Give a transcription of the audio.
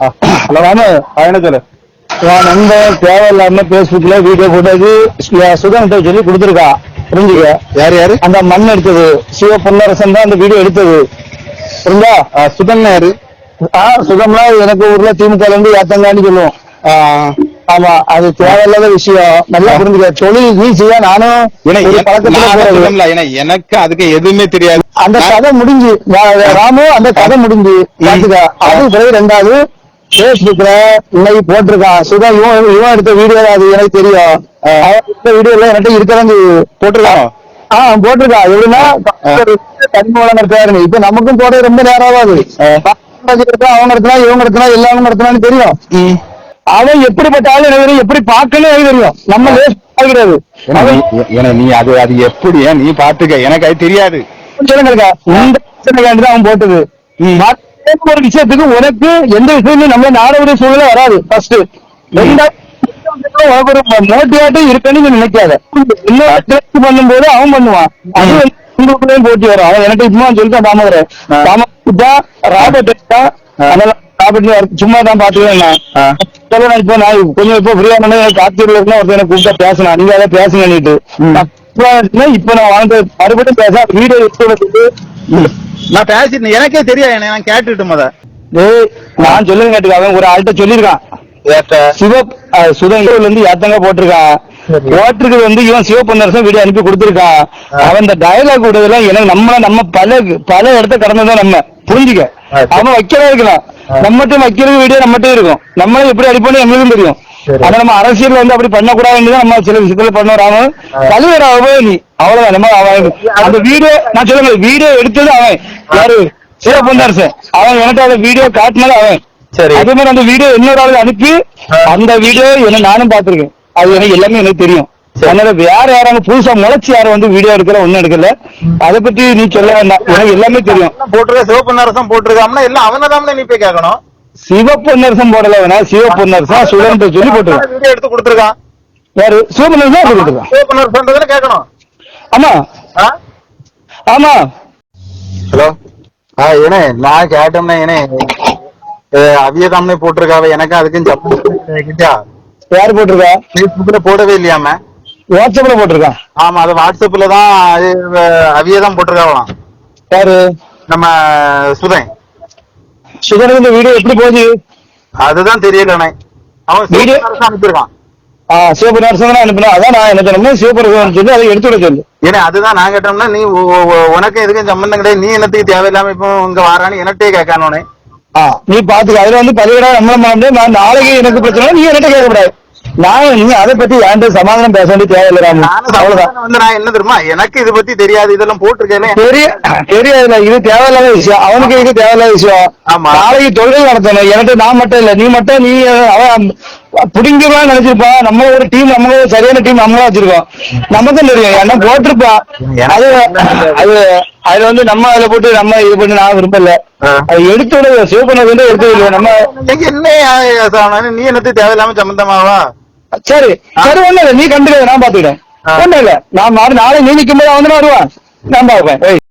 சொல்லு என் நண்பன் தேவையில்லாம பேஸ்புக்ல வீடியோ போட்டது சுதந்திர சொல்லி கொடுத்துருக்கா. புரிஞ்சுக்க? யாரு யாரு? அந்த மண் எடுத்தது. சிவ பொன்னரசன் தான் அந்த வீடியோ எடுத்தது. புரிஞ்சா? சுதன் யாரு? ஆ சுகம்லாம் எனக்கு ஊர்ல திமுக இருந்து ஏத்தங்கான்னு சொல்லுவோம். ஆமா அது தேவையில்லாத விஷயம். நல்லா புரிஞ்சுக்க. தொழில் ஈஸியா நானும் எனக்கு அதுக்கு எதுவுமே தெரியாது. அந்த கதை முடிஞ்சு. ராமு அந்த கதை முடிஞ்சு. அது பிறகு ரெண்டாவது பேஸ்புக்ல இன்னைக்கு போட்டிருக்கான் சுதா இவன் இவன் எடுத்த வீடியோ அது எனக்கு தெரியும். எடுத்த வீடியோல என்கிட்ட இருக்கதான் போட்டிருக்கான் ஆ போட்டிருக்கான் எப்படின்னா தனிமூலம் நடத்தாரு இப்ப நமக்கும் போட ரொம்ப நேரம் ஆகாது. அவங்க நடத்தினா இவங்க நடத்தினா எல்லாரும் நடத்தினான்னு தெரியும். அவன் எப்படிப்பட்ட ஆளு எனக்கு தெரியும்? எப்படி பார்க்கணும் எனக்கு தெரியும். நம்ம அவன் நீ- அது அது எப்படி நீ பாத்துக்க எனக்கு அது தெரியாது. இந்த அவன் போட்டது. ஒரு விஷயத்துக்கு உனக்கு எந்த விஷயமும் நம்ம நாடக சூழ்நிலை வராது. ஃபர்ஸ்ட் உனக்கு ஒரு மோட்டிவேட்டும் இருக்குன்னு நீ நினைக்காத. டெஸ்ட் பண்ணும்போது அவன் பண்ணுவான். அது உங்களுக்குள்ளேயும் போட்டி வரும். அவன் எனக்கு இப்போ சொல்லிட்டான் தாமோதரன் ஆ. தாமோதரன் ராபர்ட் டெஸ்டா ராபர்ட் சும்மா தான் ஆ. சொல்ல இப்போ நான் கொஞ்சம் இப்போ ஃப்ரீயா காத்திரில இருந்தா ஒருத்தர் எனக்கு கூப்பிட்டா பேசினா. நீங்க அதை பேசுங்கன்னுட்டு. நான் இப்ப வாழ்ந்து மறுபடியும் பேச வீடியோ எடுத்து ம். நான் பேசிட்டு எனக்கே தெரியாது என்ன நான் கேட்டுட்டு முத டேய் நான் சொல்லுங்க கேட்டுக்க அவன் ஒரு ஆள்கிட்ட சொல்லியிருக்கான். சிவ அஹ், சுதந்திரல இருந்து ஏத்தங்க போட்டிருக்கான் போட்டிருக்கிறது வந்து இவன் சிவபந்தரசன் வீடியோ அனுப்பி கொடுத்திருக்கான் அவன் இந்த டயலாக் விடுறதுலாம் எனக்கு நம்மள நம்ம பல பல இடத்த கடந்ததான் நம்ம புரிஞ்சுக்க. அவன் வைக்கிறதா இருக்கலாம். நம்மகிட்ட வைக்கிறது வீடியோ நம்மகிட்ட இருக்கும். நம்மளும் எப்படி அடிப்போம் எங்களுக்கும் தெரியும். ஆனா நம்ம அரசியல் வந்து அப்படி பண்ணக்கூடாதுன்னு தான் நம்ம சில விஷயத்துல பண்ணோம். ராம தலைவராகவே நீ அவ்வளவுதான். நம்ம அவன் அந்த வீடியோ நான் சொல்லுங்க வீடியோ எடுத்தது அவன். யாரு? சிவபந்தரசன் அவன் எனக்கு அந்த வீடியோ காட்டினது அவன். சரி. அதே மாதிரி அந்த வீடியோ இன்னொரு ஆளுக்கு அனுப்பி அந்த வீடியோ என்ன நானும் பாத்திருக்கேன் அது எனக்கு எல்லாமே எனக்கு தெரியும். சரி. அதனால வேற யாரும் புதுசா முளைச்சு யாரும் வந்து வீடியோ எடுக்கல ஒண்ணும் எடுக்கல. அதை பத்தி நீ சொல்ல வேண்டாம். எனக்கு எல்லாமே தெரியும். போட்டிருக்க சிவப்பு நரசம் போட்டிருக்காம்னா எல்லாம் அவனதான் நீ போய் கேட்கணும். சிவப்பு நரசம் போடல வேணா. சிவப்பு நரசம் சுதந்திர சொல்லி போட்டுருக்கான் வீடியோ எடுத்து கொடுத்துருக்கான் யாரு? சிவப்பு நரசம் போட்டுருக்கான் சிவப்பு நரசம் கேட்கணும். ஆமா. ஆ? ஆமா. ஹலோ. ஆ ஏனே நான் கேட்டோம்னா ஏனே அவியதாம்னே போட்டிருக்காவ எனக்கு அதுக்கும் ஜப்பிட்டா யாரு போட்டிருக்கா? ஃபேஸ்புக்ல போடவே இல்லையாம வாட்ஸ்அப்ல போட்டிருக்கான் ஆமா அது வாட்ஸ்அப்ல தான் அவியதான் போட்டிருக்காவலாம் யாரு? நம்ம சுதன். சுதந்திர இந்த வீடியோ எப்படி போகுது? அதுதான் தெரியலண்ணே அவன் நரசம் அனுப்பியிருக்கான். ஆ சிவப்பு நரசம் தான் அனுப்பினா அதான் நான் என்ன சொன்னோம் சிவப்பு நரசம் சொல்லி அதை எடுத்து விட சொல்லு. ஏன்னா அதுதான் நான் கேட்டோம்னா நீ உனக்கு எதுக்கும் சம்பந்தம் கிடையாது. நீ என்னத்துக்கு தேவையில்லாம இப்போ இங்க வாரான்னு எனட்டே கேட்கானோனே. நீ பாத்துக்க அதுல வந்து பதிவிடா நம்மள மாட்டே நான் நாளைக்கு எனக்கு பிரச்சனை நீ என்கிட்ட கேட்கக்கூடாது. நான் நீ அதை பத்தி என்கிட்ட சமாதானம் பேச வேண்டிய தேவையில்லை ராமு அவ்வளவுதான். வந்து நான் என்ன தெரியுமா? எனக்கு இது பத்தி தெரியாது. இதெல்லாம் போட்டிருக்கேனே. தெரிய தெரியாதுல இது தேவையில்லாத விஷயம். அவனுக்கு இது தேவையில்லாத விஷயம். ஆமா. நாளைக்கு தொழில் நடத்தணும். எனக்கு நான் மட்டும் இல்ல. நீ மட்டும் நீ அவன் புடிங்கலாம் நினைச்சிருப்பான். நம்ம ஒரு டீம் நம்ம ஒரு சரியான டீம் நம்மளா வச்சிருக்கோம். நமக்கும் தெரியும். என்ன போட்டிருப்பான் அது அது அதுல வந்து நம்ம அதுல போட்டு நம்ம இது பண்ணி நான் விரும்பல. அது எடுத்து விட சிவபண்ண வந்து எடுத்து நம்ம என்ன நீ என்னத்துக்கு தேவையில்லாம சம்பந்தமாவா? சரி சரி ஒண்ணு இல்ல. நீ கண்டுக்க நான் பாத்துக்கிறேன். ஒண்ணு இல்ல. நான் நாளை நீ நிக்கும் போது அவன் தானே வருவான். நான் பாப்பேன்